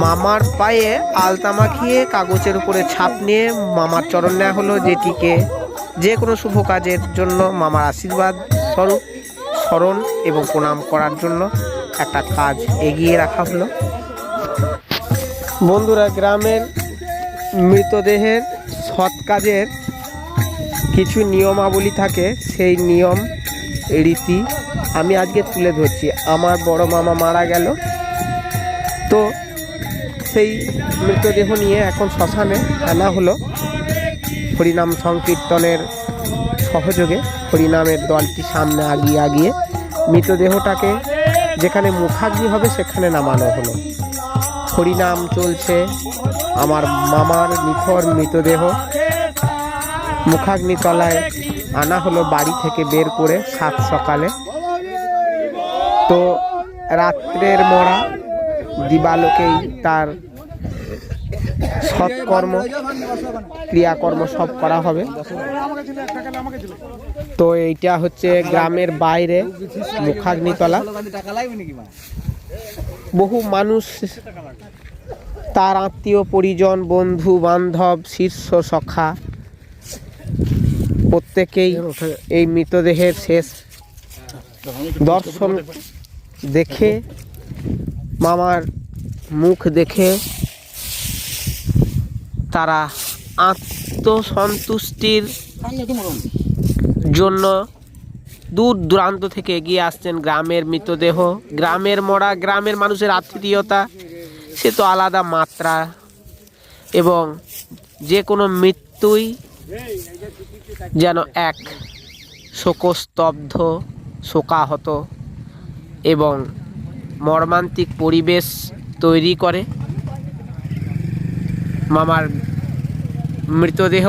মামার পায়ে আলতা মাখিয়ে কাগজের উপরে ছাপ নিয়ে মামার চরণ নেওয়া হলো যেটিকে যে কোনো শুভ কাজের জন্য মামার আশীর্বাদ স্বরূপ, স্মরণ এবং প্রণাম করার জন্য একটা কাজ এগিয়ে রাখা হলো। বন্ধুরা, গ্রামের মৃতদেহের সৎ কাজের কিছু নিয়মাবলী থাকে। সেই নিয়ম, রীতি আমি আজকে তুলে ধরছি। আমার বড় মামা মারা গেল। তো সেই মৃতদেহ নিয়ে এখন শ্মশানে আনা হলো। হরিনাম সংকীর্তনের সহযোগে হরিনামের দলটি সামনে আগিয়ে আগিয়ে মৃতদেহটাকে যেখানে মুখাগ্নি হবে সেখানে নামানো হলো। হরিনাম চলছে আমার মামার নিথর মৃতদেহ। মুখাগ্নি তলায় আনা হলো বাড়ি থেকে বের করে সাত সকালে। তো রাত্রের মরা দিবালোকেই তার সৎকর্ম, ক্রিয়াকর্ম সব করা হবে। তো এইটা হচ্ছে গ্রামের বাইরে মুখাগ্নিতলা। বহু মানুষ, তার আত্মীয়, পরিজন, বন্ধু, বান্ধব, শীর্ষ সখা, প্রত্যেকেই এই মৃতদেহের শেষ দর্শন দেখে মামার মুখ দেখে তারা আত্মসন্তুষ্টির জন্য দূর দূরান্ত থেকে এগিয়ে আসছেন গ্রামের মৃতদেহ। গ্রামের মরা, গ্রামের মানুষের আত্মীয়তা সে তো আলাদা মাত্রা। এবং যে কোনো মৃত্যুই যেন এক শোকস্তব্ধ, শোকাহত এবং মর্মান্তিক পরিবেশ তৈরি করে। মামার মৃতদেহ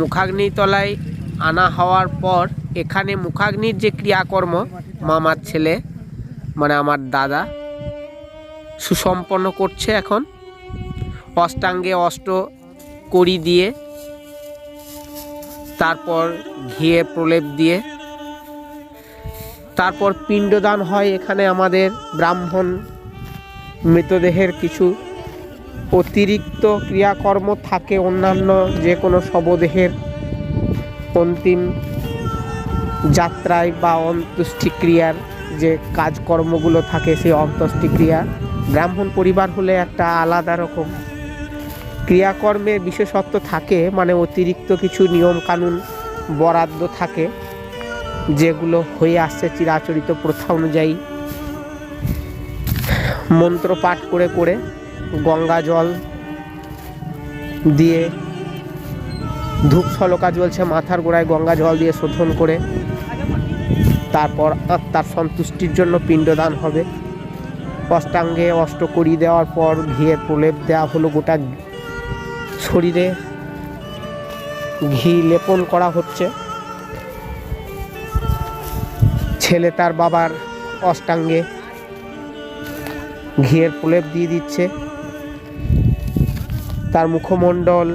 মুখাগ্নি তলায় আনা হওয়ার পর এখানে মুখাগ্নির যে ক্রিয়াকর্ম মামার ছেলে মানে আমার দাদা, সুসম্পন্ন করছে এখন। অষ্টাঙ্গে অষ্ট করি দিয়ে, তারপর ঘিয়ে প্রলেপ দিয়ে তারপর পিণ্ডদান হয় এখানে আমাদের ব্রাহ্মণ মৃতদেহের কিছু অতিরিক্ত ক্রিয়াকর্ম থাকে অন্যান্য যে কোনো শবদেহের অন্তিম যাত্রায় বা অন্ত্যেষ্টিক্রিয়ার যে কাজকর্মগুলো থাকে সেই অন্ত্যেষ্টিক্রিয়া। ব্রাহ্মণ পরিবার হলে একটা আলাদা রকম ক্রিয়াকর্মে বিশেষত্ব থাকে মানে অতিরিক্ত কিছু নিয়ম কানুন বরাদ্দ থাকে। যেগুলো হয়ে আসছে চিরাচরিত প্রথা অনুযায়ী। মন্ত্র পাঠ করে করে গঙ্গা জল দিয়ে ধূপ সলকা জ্বলছে মাথার গোড়ায় গঙ্গা জল দিয়ে শোধন করে। তারপর আত্মার সন্তুষ্টির জন্য পিণ্ডদান হবে। অষ্টাঙ্গে অষ্টকড়ি দেওয়ার পর ঘিয়ের প্রলেপ দেওয়া হলো গোটা শরীরে। ঘি লেপন করা হচ্ছে। ছেলে তার বাবার অষ্টাঙ্গে ঘিয়ের প্রলেপ দিয়ে দিচ্ছে। তার মুখমণ্ডল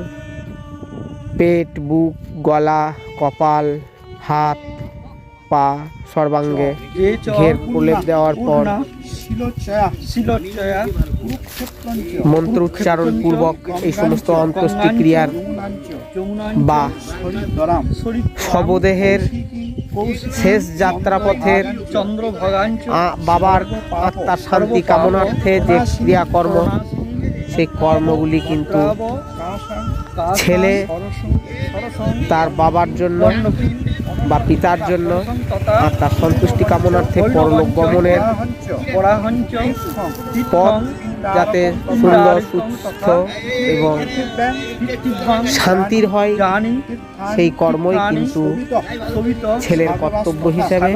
পেট বুক গলা কপাল হাত পা সর্বাঙ্গে ঘের প্রলেপ দেওয়ার পর মন্ত্র উচ্চারণ পূর্বক এই সমস্ত অন্ত্যেষ্টি ক্রিয়ার বা শবদেহের শেষ যাত্রাপথের চন্দ্র ভগাঞ্চ বাবার আত্মার শান্তি কামনার্থে যে ক্রিয়াকর্ম, সেই কর্মগুলি কিন্তু ছেলে তার বাবার জন্য বা পিতার জন্য আত্মার সন্তুষ্টি কামনার্থে পরলোক গমনের পথ যাতে সুন্দর, সুস্থ এবং শান্তির হয়, সেই কর্মই কিন্তু ছেলের কর্তব্য হিসেবে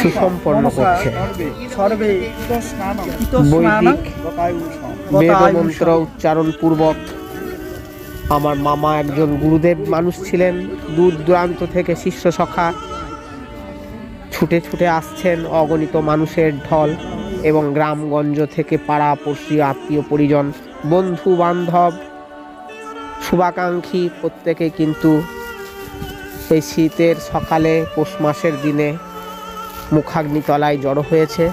সুসম্পন্ন করছে। বৈদিক বেদমন্ত্র উচ্চারণ পূর্বক আমার মামা একজন গুরুদেব মানুষ ছিলেন, দূর দূরান্ত থেকে শিষ্য সখা। ছুটে ছুটে আসছেন অগণিত মানুষের ঢল এবং গ্রামগঞ্জ থেকে পাড়া পড়শি আত্মীয় পরিজন, বন্ধু বান্ধব। শুভাকাঙ্ক্ষী প্রত্যেকে কিন্তু এই শীতের সকালে পৌষ মাসের দিনে মুখাগ্নিতলায় জড়ো হয়েছে।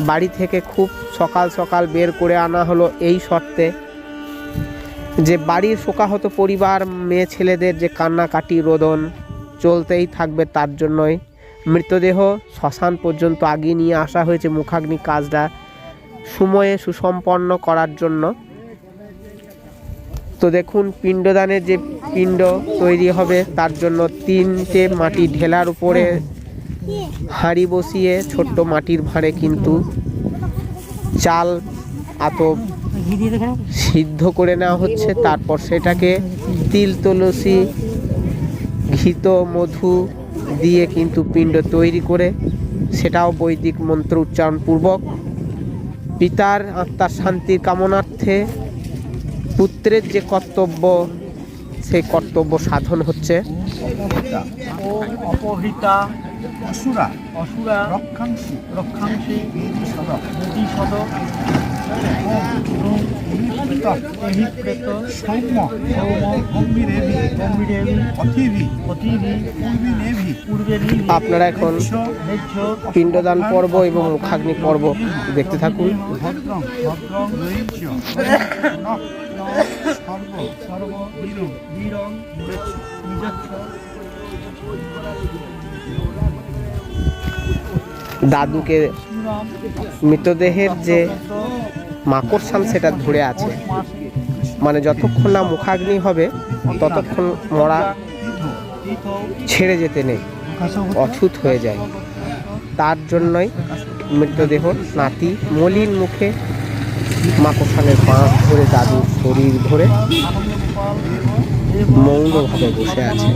বাড়ি থেকে খুব সকাল সকাল বের করে আনা হলো এই শর্তে যে বাড়ির শোকাহত পরিবার, মেয়ে ছেলেদের যে কান্নাকাটি, রোদন চলতেই থাকবে তার জন্যই মৃতদেহ শ্মশান পর্যন্ত আগিয়ে নিয়ে আসা হয়েছে মুখাগ্নি কাজটা সময়ে সুসম্পন্ন করার জন্য। তো দেখুন, পিণ্ডদানের যে পিণ্ড তৈরি হবে, তার জন্য তিনটে মাটি ঢেলার উপরে হাঁড়ি বসিয়ে ছোট্ট মাটির ভাঁড়ে কিন্তু চাল আত সিদ্ধ করে নেওয়া হচ্ছে। তারপর সেটাকে তিল, তুলসী, ঘিত, মধু দিয়ে কিন্তু পিণ্ড তৈরি করে সেটাও বৈদিক মন্ত্র উচ্চারণ পূর্বক পিতার আত্মার শান্তির কামনার্থে পুত্রের যে কর্তব্য সেই কর্তব্য সাধন হচ্ছে। অপহৃতা অসুরা অসুরা রক্ষাংশী রক্ষাংশী বেদি সদক। আপনারা এখন পিণ্ডদান পর্ব এবং মুখাগ্নি পর্ব দেখতে থাকুন। দাদুকে মৃতদেহের যে মাকড়সান সেটা ধরে আছে। মানে যতক্ষণ না মুখাগ্নি হবে, ততক্ষণ মরা ছেড়ে যেতে নেই, অছুত হয়ে যায়। তার জন্যই মৃতদেহ নাতি মলিন মুখে মাকড়সানের পাঁচ ধরে দাদুর শরীর ধরে মৌনভাবে বসে আছে।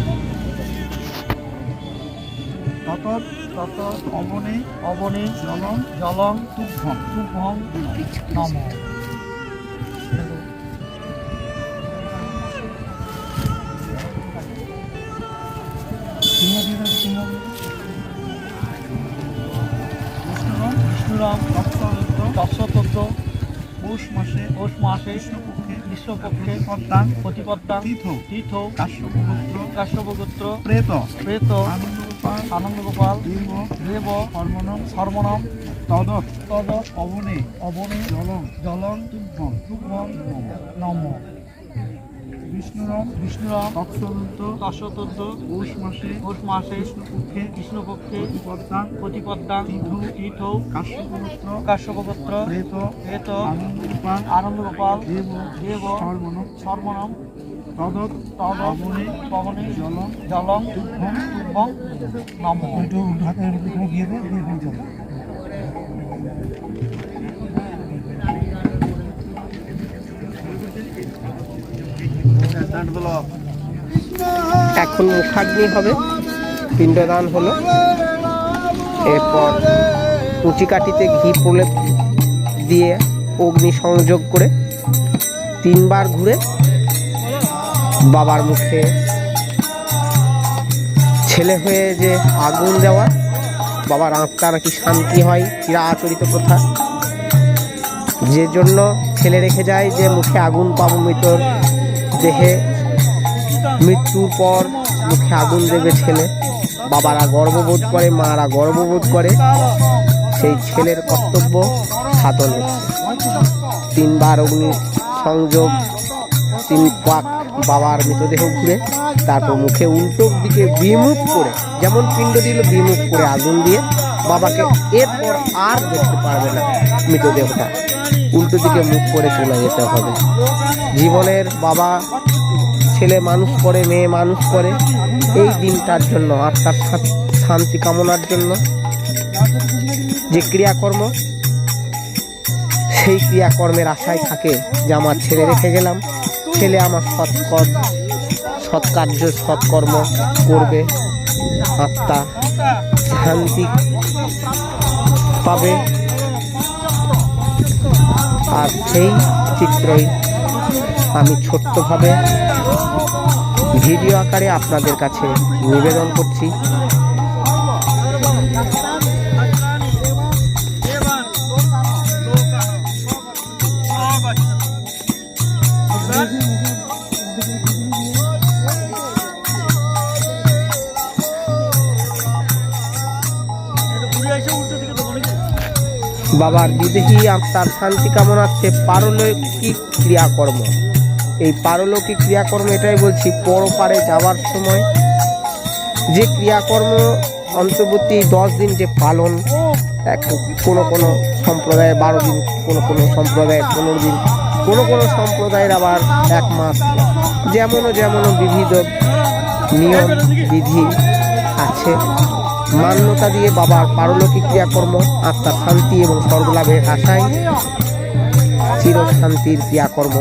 তত অবনে অবনে জলম জলং তুভ্যম তুভং নম। বিষ্ণুরম তৎসতত্ত্ব পৌষ মাসে পৌষ মাসে কৃষ্ণপক্ষে গ্রীষ্মপক্ষে পদ্মান প্রতিপত্তা তীর্থ তীর্থ কাশ্যপপুত্র। কাশ্যপগোত্র প্রেত। প্রেত। আনন্দগোপাল আনন্দগোপাল দেব দেব কর্মণম সর্বনম তদৎ তদ অবনে অবনে জলং জলং তুভ্যম তুভং নম। বিষ্ণুরম বিষ্ণুরাম তৎসদত্ত কাশ্যতত্ত্ব পৌষ মাসে পৌষ মাসে কৃষ্ণপক্ষে কৃষ্ণপক্ষে প্রতিপদ্মান প্রতিপদ্যা তীর্থ তীর্থ কাশ্যপপুত্র কাশ্যপগোত্র প্রেত প্রেত আনন্দগোপাল আনন্দগোপাল দেব দেব সর্বণম সর্বনম তদৎ তদ পবনে জলং জলং তুভ্যম তুভং নম। একটু হাতে গিয়ে দে দিয়ে দিয়ে চলো এখন মুখাগ্নি হবে। পিণ্ডদান হলো। এরপর কুচিকাঠিতে ঘি প্রলেপ দিয়ে অগ্নি সংযোগ করে তিনবার ঘুরে বাবার মুখে। ছেলে হয়ে যে আগুন দেওয়া বাবার আত্মা নাকি শান্তি হয় চিরাচরিত প্রথা? যে জন্য ছেলে রেখে যায় যে মুখে আগুন পাব মৃতর দেহে। মৃত্যুর পর মুখে আগুন দেবে ছেলে। বাবারা গর্ববোধ করে, মারা গর্ববোধ করে। সেই ছেলের কর্তব্য সাধন তিনবার অগ্নি সংযোগ, তিন পাক বাবার মৃতদেহ ঘুরে তারপর মুখে উল্টো দিকে বিমুখ করে, যেমন পিণ্ড দিল বিমুখ করে আগুন দিয়ে, বাবাকে এরপর আর দেখতে পারবে না মৃতদেহটা। উল্টো দিকে মুখ করে চলে যেতে হবে। জীবনের বাবা, ছেলে মানুষ করে, মেয়ে মানুষ করে, এই দিনটার জন্য আত্মার শা- শান্তি কামনার জন্য যে ক্রিয়াকর্ম, সেই ক্রিয়াকর্মের আশায় থাকে যে আমার ছেলে রেখে গেলাম। ছেলে আমার সৎকর সৎকার্য সৎকর্ম করবে। আত্মা শান্তি পাবে। আর সেই চিত্রই আমি ছোট্টভাবে ভিডিও আকারে আপনাদের কাছে নিবেদন করছি। বাবার বিদেহী আত্মার শান্তি কামনার্থে পারলৌকিক ক্রিয়াকর্ম। এই পারলৌকিক ক্রিয়াকর্ম এটাই বলছি, পরপারে যাওয়ার সময়। যে ক্রিয়াকর্ম অন্তর্বর্তী দশ দিন যে পালন, এক কোনো কোনো সম্প্রদায়ে বারো দিন, কোনো কোনো সম্প্রদায়ে পনেরো দিন, কোনো কোনো সম্প্রদায়ের আবার এক মাস। যেমনও যেমনও বিবিধ নিয়ম, বিধি আছে। মান্যতা দিয়ে বাবার পারলৌকিক ক্রিয়াকর্ম, আত্মার শান্তি এবং স্বর্গলাভের আশায় চিরশান্তির ক্রিয়াকর্ম।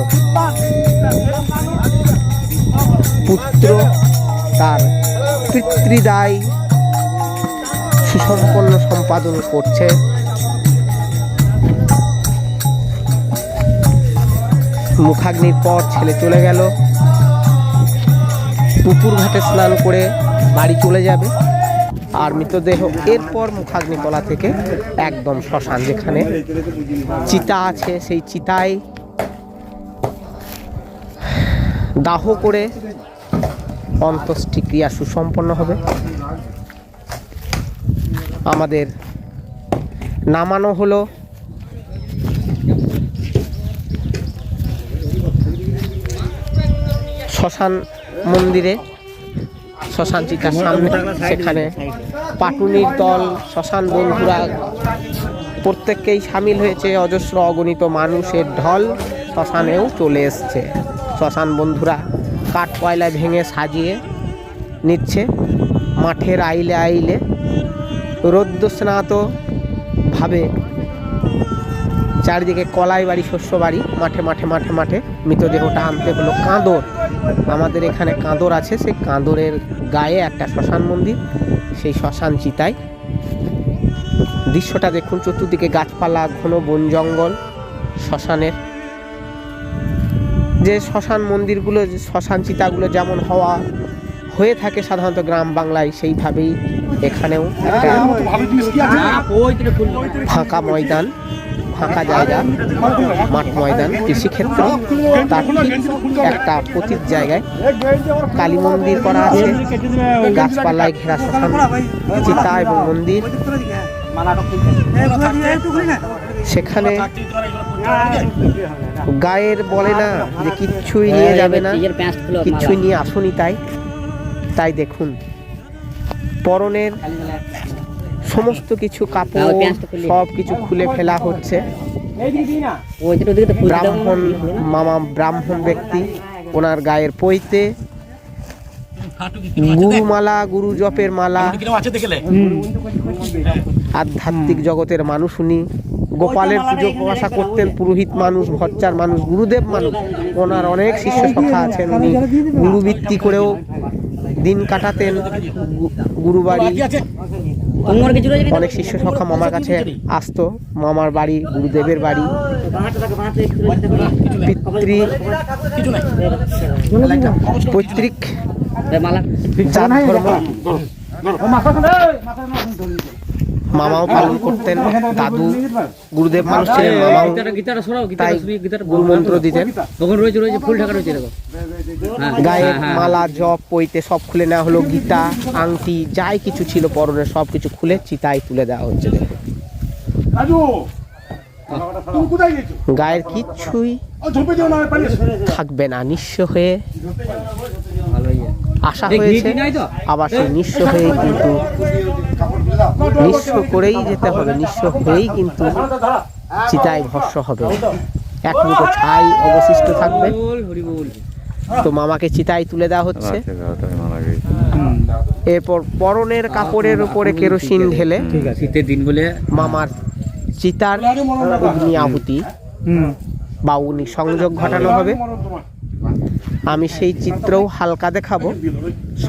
পুত্র তার পিতৃদায় সুসম্পন্ন সম্পাদন করছে। মুখাগ্নির পর ছেলে চলে গেল। পুকুর ঘাটে স্নান করে বাড়ি চলে যাবে। আর মৃতদেহ এরপর মুখাগ্নিতলা থেকে একদম শ্মশান, যেখানে চিতা আছে। সেই চিতায় দাহ করে অন্ত্যেষ্টিক্রিয়া সুসম্পন্ন হবে। আমাদের নামানো হলো। শ্মশান মন্দিরে শ্মশান চিতার সামনে, সেখানে পাটুনির দল, শ্মশান বন্ধুরা প্রত্যেককেই সামিল হয়েছে, অজস্র অগণিত মানুষের ঢল শ্মশানেও চলে এসছে। শ্মশান বন্ধুরা কাঠ কয়লা ভেঙে সাজিয়ে নিচ্ছে, মাঠের আইলে আইলে রোদ্দস্নাত ভাবে চারিদিকে কলাই বাড়ি, শস্য বাড়ি, মাঠে মাঠে মাঠে মাঠে মৃতদেহটা আনতে হলো কাঁদর। আমাদের এখানে কাঁদর আছে সেই কাঁদরের গায়ে একটা শ্মশান মন্দির সেই শ্মশান চিতায়। দৃশ্যটা দেখুন চতুর্দিকে গাছপালা ঘন বন জঙ্গল শ্মশানের। যে শ্মশান মন্দিরগুলো শ্মশান চিতাগুলো যেমন হওয়া হয়ে থাকে সাধারণত গ্রাম বাংলায় সেইভাবেই এখানেও একটা ফাঁকা ময়দান। ফাঁকা জায়গা, মাঠ ময়দান, কৃষিক্ষেত্র, তার একটা পতিত জায়গায় কালী মন্দির করা আছে, গাছপালায় ঘেরা শ্মশান, চিতা এবং মন্দির। সেখানে গায়ের বলে না যে কিচ্ছুই নিয়ে যাবে না, কিচ্ছুই নিয়ে আসুনি তাই। তাই দেখুন, পরনের সমস্ত কিছু কাপড় সব কিছু খুলে ফেলা হচ্ছে। ব্রাহ্মণ মামা ব্রাহ্মণ ব্যক্তি ওনার গায়ের পৈতে। গুরুমালা গুরু জপের মালা আধ্যাত্মিক জগতের মানুষ উনি। গোপালের পুজো প্রশা করতেন পুরোহিত মানুষ ভচ্চার মানুষ গুরুদেব মানুষ। ওনার অনেক শিষ্য সখা আছেন উনি। গুরুবৃত্তি করেও দিন কাটাতেন গুরুবাড়ি অনেক শিষ্য সংখ্যা মামার কাছে আসতো। মামার বাড়ি গুরুদেবের বাড়ি। পিতৃ পৈতৃক জাত ধর্ম। মামাও পালন করতেন দাদু গুরুদেব মানুষ ছিলেন মামাও তাই গীতাটা গুরু মন্ত্র দিতেন। দেখো হ্যাঁ গায়ে হ্যাঁ, হ্যাঁ। মালা জপ পইতে সব খুলে নেওয়া হলো গীতা আংটি যাই কিছু ছিল পরনে সব কিছু খুলে চিতায় তুলে দেওয়া হচ্ছে। দেখুন গায়ের কিচ্ছুই থাকবে না নিঃস্ব হয়ে আশা হয়েছে? আবার সেই নিঃস্ব হয়ে কিন্তু নিঃস্ব করেই যেতে হবে নিঃস্ব হয়েই কিন্তু চিতায় ভস্য হবে। এক মুঠো ছাই অবশিষ্ট থাকবে। তো মামাকে চিতায় তুলে দেওয়া হচ্ছে। এরপর পরনের কাপড়ের উপরে কেরোসিন ঢেলে ঠিক আছে শীতের দিন বলে মামার চিতার অগ্নি আহুতি বা অগ্নি সংযোগ ঘটানো হবে। আমি সেই চিত্রও হালকা দেখাবো।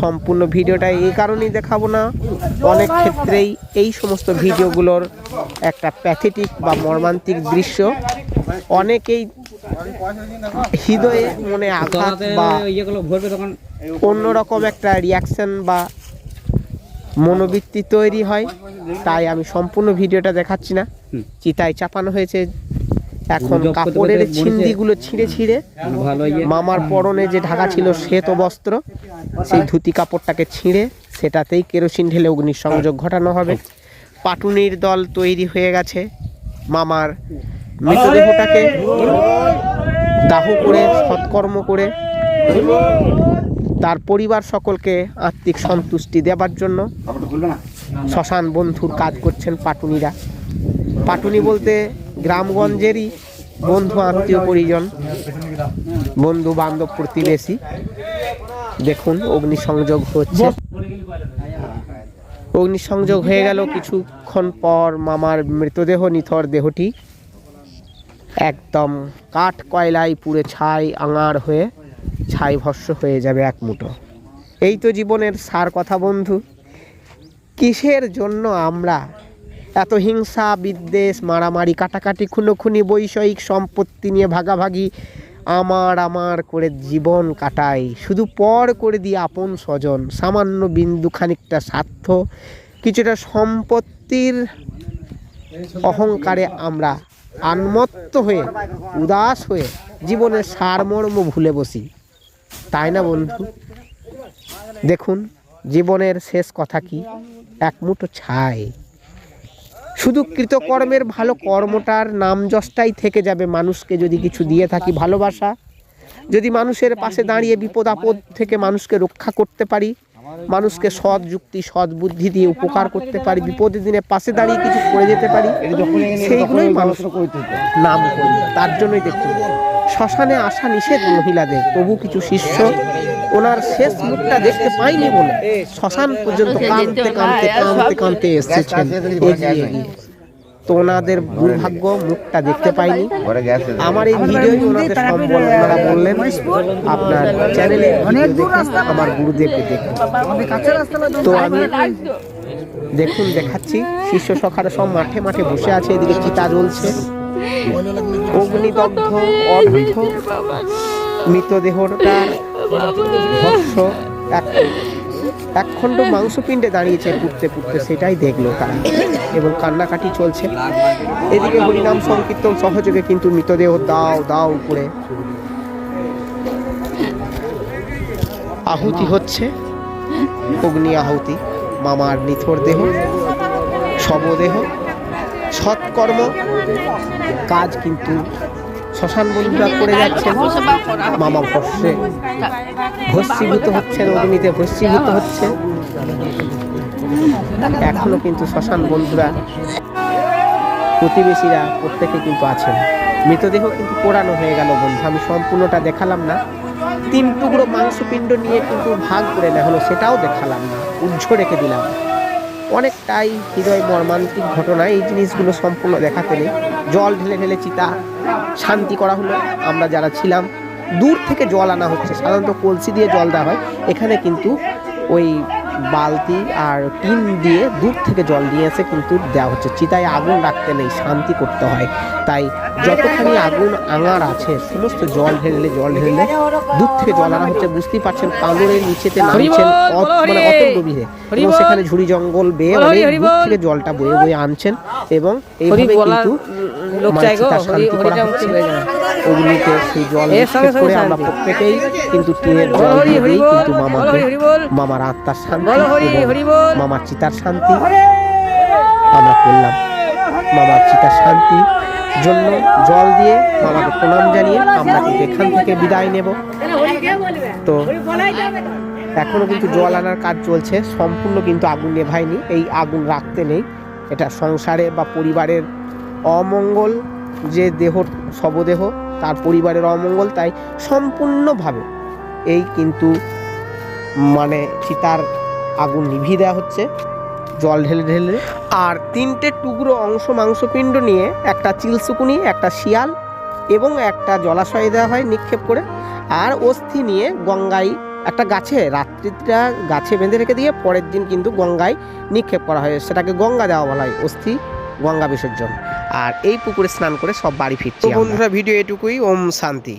সম্পূর্ণ ভিডিওটা এই কারণেই দেখাবো না। অনেক ক্ষেত্রেই এই সমস্ত ভিডিওগুলোর একটা প্যাথেটিক বা মর্মান্তিক দৃশ্য। অনেকেই হৃদয়ে মনে আঘাত বা অন্যরকম একটা রিয়াকশন বা মনোবৃত্তি তৈরি হয়। তাই আমি সম্পূর্ণ ভিডিওটা দেখাচ্ছি না। চিতায় চাপানো হয়েছে। এখন কাপড়ের। ছিন্দিগুলো ছিঁড়ে ছিঁড়ে ইয়ে। মামার পরনে যে ঢাকা ছিল শ্বেত বস্ত্র সেই ধুতি কাপড়টাকে ছিঁড়ে সেটাতেই কেরোসিন ঢেলে অগ্নির সংযোগ ঘটানো হবে। পাটুনির দল তৈরি হয়ে গেছে মামার মৃতদেহটাকে। দাহ করে সৎকর্ম করে তার পরিবার সকলকে আত্মিক সন্তুষ্টি দেবার জন্য শ্মশান বন্ধুর কাজ করছেন পাটুনিরা। পাটুনি বলতে গ্রামগঞ্জেরই বন্ধু, আত্মীয়, পরিজন, বন্ধু, বান্ধব, প্রতিবেশী। দেখুন, অগ্নিসংযোগ হচ্ছে। অগ্নিসংযোগ হয়ে গেল কিছুক্ষণ পর মামার মৃতদেহ, নিথর দেহটি। একদম কাঠ কয়লায় পুড়ে ছাই, আঙার হয়ে ছাই ভস্য হয়ে যাবে এক মুঠো। এই তো জীবনের সার কথা বন্ধু। কিসের জন্য আমরা এত হিংসা, বিদ্বেষ, মারামারি, কাটাকাটি, খুনোখুনি, বৈষয়িক সম্পত্তি নিয়ে ভাগাভাগি। আমার আমার করে জীবন কাটাই। শুধু পর করে দিয়ে আপন স্বজন। সামান্য বিন্দু খানিকটা স্বার্থ। কিছুটা সম্পত্তির অহংকারে আমরা আনমত্ত হয়ে, উদাস হয়ে জীবনের সারমর্ম ভুলে বসি। তাই না বন্ধু? দেখুন, জীবনের শেষ কথা কি? এক মুঠো ছাই। শুধু কৃতকর্মের ভালো কর্মটার নাম যশটাই থেকে যাবে মানুষকে যদি কিছু দিয়ে থাকি ভালোবাসা। যদি মানুষের পাশে দাঁড়িয়ে বিপদ আপদ থেকে মানুষকে রক্ষা করতে পারি, মানুষকে সৎ যুক্তি, সৎ বুদ্ধি দিয়ে উপকার করতে পারি, বিপদের দিনে পাশে দাঁড়িয়ে কিছু করে যেতে পারি, সেইগুলোই মানুষ নাম করি তার জন্যই দেখুন, শ্মশানে আসা নিষেধ মহিলাদের, তবু কিছু শিষ্য ওনার শেষ মুখটা দেখতে পাইনি বলে। শ্মশান পর্যন্ত কাঁদতে কাঁদতে কাঁদতে কাঁদতে এসেছেন এগিয়ে তো ওনাদের দুর্ভাগ্য মুখটা দেখতে পাইনি। আমার এই ভিডিওই ওনাদের সম্বল ওনারা বললেন আপনার চ্যানেলে আমার গুরুদেবকে দেখুন। তো আমি দেখুন দেখাচ্ছি। শিষ্য সখারা সব মাঠে মাঠে বসে আছে এদিকে চিতা জ্বলছে। অগ্নিদগ্ধ অর্ধ। মৃতদেহটার ভস্য এক একখণ্ড দাঁড়িয়েছে পুড়তে পুড়তে সেটাই দেখল তারা। এবং কান্নাকাটি চলছে। এদিকে হরিনাম সংকীর্তন সহযোগে কিন্তু মৃতদেহ দাও দাও উপরে আহুতি হচ্ছে। অগ্নি আহুতি, মামার নিথর দেহ শবদেহ সৎকর্ম, কাজ কিন্তু শ্মশান বন্ধুরা করে যাচ্ছেন, মামা ভস্যে ভস্মীভূত হচ্ছেন, অগ্নিতে ভস্মীভূত হচ্ছে এখনও কিন্তু শ্মশান বন্ধুরা, প্রতিবেশীরা প্রত্যেকে কিন্তু আছেন। মৃতদেহ কিন্তু পোড়ানো হয়ে গেল বন্ধু, আমি সম্পূর্ণটা দেখালাম না। তিন টুকরো মাংসপিণ্ড নিয়ে কিন্তু ভাগ করে নেওয়া হলো, সেটাও দেখালাম না, উজ্জ্ব রেখে দিলাম। অনেকটাই হৃদয় মর্মান্তিক ঘটনা, এই জিনিসগুলো সম্পূর্ণ দেখাতে নেই। জল ঢেলে ঢেলে চিতা শান্তি করা হলো। আমরা যারা ছিলাম, দূর থেকে জল আনা হচ্ছে। সাধারণত কলসি দিয়ে জল দেওয়া হয়। এখানে কিন্তু ওই বালতি আর টিন দিয়ে দূর থেকে জল নিয়ে এসে কিন্তু দেওয়া হচ্ছে। চিতায় আগুন রাখতে নেই, শান্তি করতে হয়। তাই যতখানি আগুন আঙার আছে সমস্ত জল ঢেললে জল ঢেললে দূর থেকে জল আনা হচ্ছে। বুঝতেই পারছেন কাঁদরের নিচেতে নামছেন মানে অত গভীরে। এবং সেখানে ঝুড়ি জঙ্গল বেয়ে অনেক দূর থেকে জলটা বয়ে বয়ে আনছেন এবং এইভাবে কিন্তু লোক মানে চাই গো চিতা হরি শান্তি করা হচ্ছে। মুক্তি যাবে। অগ্নিতে সেই জল নিক্ষেপ করে আমরা প্রত্যেকেই কিন্তু টিনের জল দিয়ে মামাকে মামার আত্মার শান্তি মামার চিতার শান্তি আমরা করলাম। মামার চিতার শান্তি জন্য জল দিয়ে মামাকে প্রণাম জানিয়ে আমরা কিন্তু এখান থেকে বিদায় নেব। তো এখনও কিন্তু জল আনার কাজ চলছে, সম্পূর্ণ কিন্তু আগুন নেভায়নি, এই আগুন রাখতে নেই। এটা সংসারে বা পরিবারের অমঙ্গল যে দেহ, শবদেহ, তার পরিবারের অমঙ্গল, তাই সম্পূর্ণভাবে এই কিন্তু মানে চিতার আগুন নিভিয়ে দেওয়া হচ্ছে। জল ঢেলে ঢেলে। আর তিনটে টুকরো অংশ মাংসপিণ্ড নিয়ে একটা চিলসুকুনি একটা শিয়াল এবং একটা জলাশয়ে দেওয়া হয় নিক্ষেপ করে। আর অস্থি নিয়ে গঙ্গায় একটা গাছে রাত্রিটা গাছে বেঁধে রেখে দিয়ে পরের দিন কিন্তু গঙ্গায় নিক্ষেপ করা হয়। সেটাকে গঙ্গা দেওয়া বলা হয় অস্থি গঙ্গা বিসর্জন। আর এই পুকুরে স্নান করে সব বাড়ি ফিরছি বন্ধুরা ভিডিও এটুকুই। ওম শান্তি।